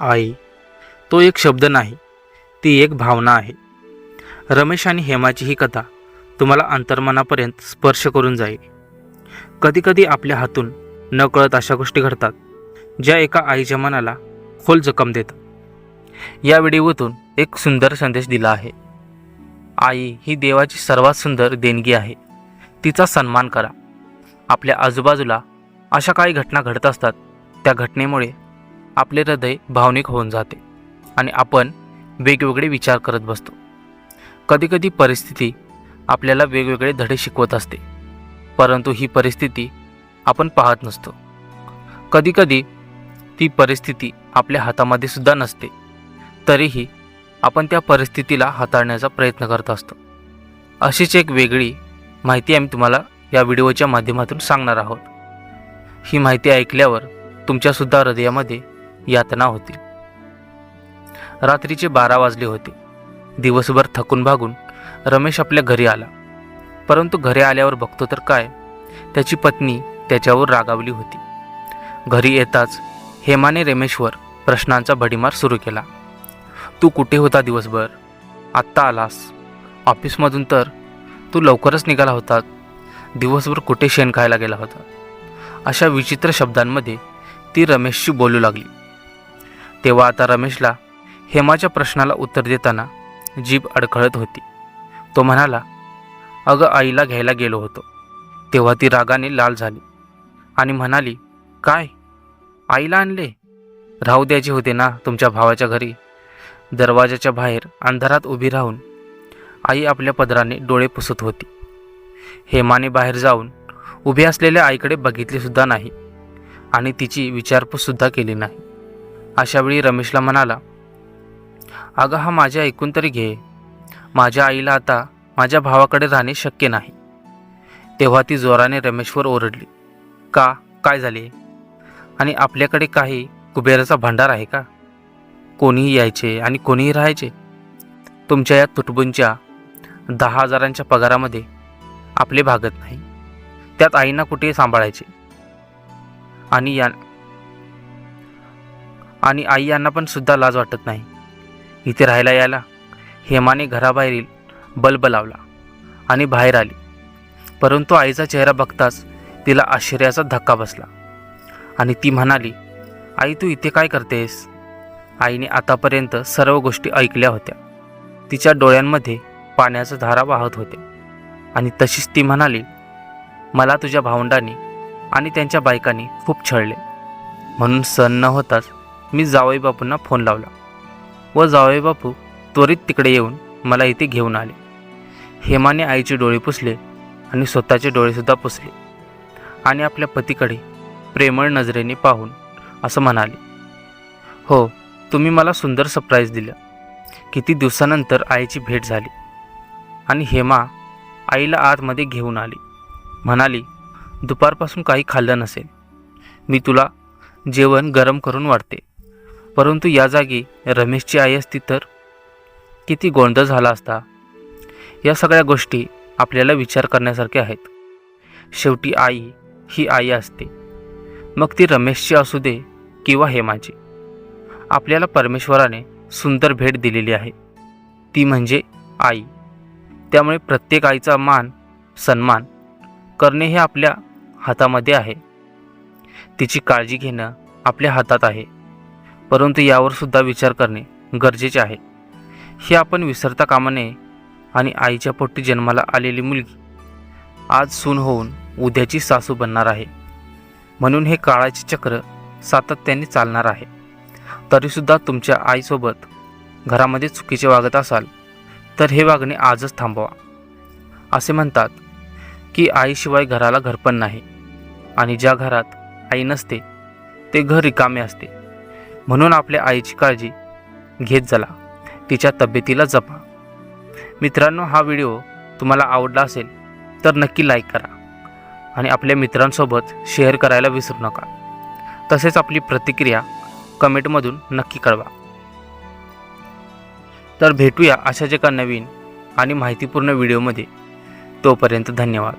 आई. तो एक शब्द नाही ती एक भावना आहे. रमेश आणि हेमाची ही कथा तुम्हाला अंतर्मनापर्यंत स्पर्श करून जाईल. कधीकधी आपल्या हातून नकळत अशा गोष्टी घडतात ज्या एका आईच्या मनाला खोल जखम देतात. या व्हिडिओतून एक सुंदर संदेश दिला आहे. आई ही देवाची सर्वात सुंदर देणगी आहे. तिचा सन्मान करा. आपल्या आजूबाजूला अशा काही घटना घडत असतात त्या घटनेमुळे आपले हृदय भावनिक होऊन जाते आणि आपण वेगवेगळे विचार करत बसतो. कधीकधी परिस्थिती आपल्याला वेगवेगळे धडे शिकवत असते परंतु ही परिस्थिती आपण पाहत नसतो. कधीकधी ती परिस्थिती आपल्या हातामध्ये सुद्धा नसते तरीही आपण त्या परिस्थितीला हाताळण्याचा प्रयत्न करत असतो. अशीच एक वेगळी माहिती आम्ही तुम्हाला या व्हिडिओच्या माध्यमातून सांगणार आहोत. ही माहिती ऐकल्यावर तुमच्यासुद्धा हृदयामध्ये यातना होती. रात्रीचे बारा वाजले होते. दिवसभर थकून भागून रमेश आपल्या घरी आला. परंतु घरी आल्यावर बघतो तर काय त्याची पत्नी त्याच्यावर रागावली होती. घरी येताच हेमाने रमेशवर प्रश्नांचा भडीमार सुरू केला. तू कुठे होता दिवसभर? आत्ता आलास. ऑफिसमधून तर तू लवकरच निघाला होता. दिवसभर कुठे शेण खायला गेला होता? अशा विचित्र शब्दांमध्ये ती रमेशशी बोलू लागली. तेव्हा आता रमेशला हेमाच्या प्रश्नाला उत्तर देताना जीभ अडखळत होती. तो म्हणाला अगं आईला घ्यायला गेलो होतो. तेव्हा ती रागाने लाल झाली आणि म्हणाली काय? आईला आणले? राहू द्यायचे होते ना तुमच्या भावाच्या घरी. दरवाजाच्या बाहेर अंधारात उभी राहून आई आपल्या पदराने डोळे पुसत होती. हेमाने बाहेर जाऊन उभी असलेल्या आईकडे बघितलेसुद्धा नाही आणि तिची विचारपूससुद्धा केली नाही. अशावेळी रमेशला म्हणाला अगं हा माझ्या ऐकून तरी घे. माझ्या आईला आता माझ्या भावाकडे राहणे शक्य नाही. तेव्हा ती जोराने रमेशवर ओरडली का? काय झाले? आणि आपल्याकडे काही कुबेराचा भांडार आहे का? कोणीही यायचे आणि कोणीही राहायचे? तुमच्या या तुटबुंच्या दहा हजारांच्या पगारामध्ये आपले भागत नाही. त्यात आईना कुठे सांभाळायचे. आणि या आणि आई यांना पण सुद्धा लाज वाटत नाही. इथे राहायला यायला हेमाने घराबाहेरील बल्ब लावला आणि बाहेर आली. परंतु आईचा चेहरा बघताच तिला आश्चर्याचा धक्का बसला आणि ती म्हणाली आई तू इथे काय करतेस? आईने आतापर्यंत सर्व गोष्टी ऐकल्या होत्या. तिच्या डोळ्यांमध्ये पाण्याचा धारा वाहत होते आणि तशीच ती म्हणाली मला तुझ्या भावंडांनी आणि त्यांच्या बायकांनी खूप छळले. म्हणून सण न होताच मी जावई बापूंना फोन लावला. व जावई बापू त्वरित तिकडे येऊन मला इथे घेऊन आले. हेमाने आईचे डोळे पुसले आणि स्वतःचे डोळेसुद्धा पुसले. आणि आपल्या पतीकडे प्रेमळ नजरेने पाहून असं म्हणाले हो तुम्ही मला सुंदर सरप्राईज दिलं. किती दिवसानंतर आईची भेट झाली. आणि हेमा आईला आतमध्ये घेऊन आली. म्हणाली दुपारपासून काही खाल्लं नसेल. मी तुला जेवण गरम करून वाढते. परंतु या जागी रमेशची आई असती तर? किती गोंधळ झाला असता. या सगळ्या गोष्टी आपल्याला विचार करण्यासारख्या आहेत. शेवटी आई ही आई असते. मग ती रमेशची असू दे किंवा हेमाची आपल्याला परमेश्वराने सुंदर भेट दिलेली आहे. ती म्हणजे आई. त्यामुळे प्रत्येक आईचा मान सन्मान करणे हे आपल्या हातामध्ये आहे. तिची काळजी घेणं आपल्या हातात आहे. परंतु यावर सुद्धा विचार करणे गरजेचे आहे. हे आपण विसरता कामा नये आणि आईच्या पोटी जन्माला आलेली मुलगी आज सून होऊन उद्याची सासू बनणार आहे. म्हणून हे काळाचे चक्र सातत्याने चालणार आहे. तरीसुद्धा तुमच्या आईसोबत घरामध्ये चुकीचे वागत असाल तर हे वागणे आजच थांबवा. असे म्हणतात की आईशिवाय घराला घरपण नाही आणि ज्या घरात आई नसते ते घर रिकामे असते. म्हणून आपल्या आईची काळजी घेत चला. तिच्या तब्येतीला जपा. मित्रांनो हा व्हिडिओ तुम्हाला आवडला असेल तर नक्की लाईक करा आणि आपल्या मित्रांसोबत शेअर करायला विसरू नका. तसेच आपली प्रतिक्रिया कमेंटमधून नक्की कळवा. तर भेटूया अशाच एका नवीन आणि माहितीपूर्ण व्हिडिओमध्ये. तोपर्यंत धन्यवाद.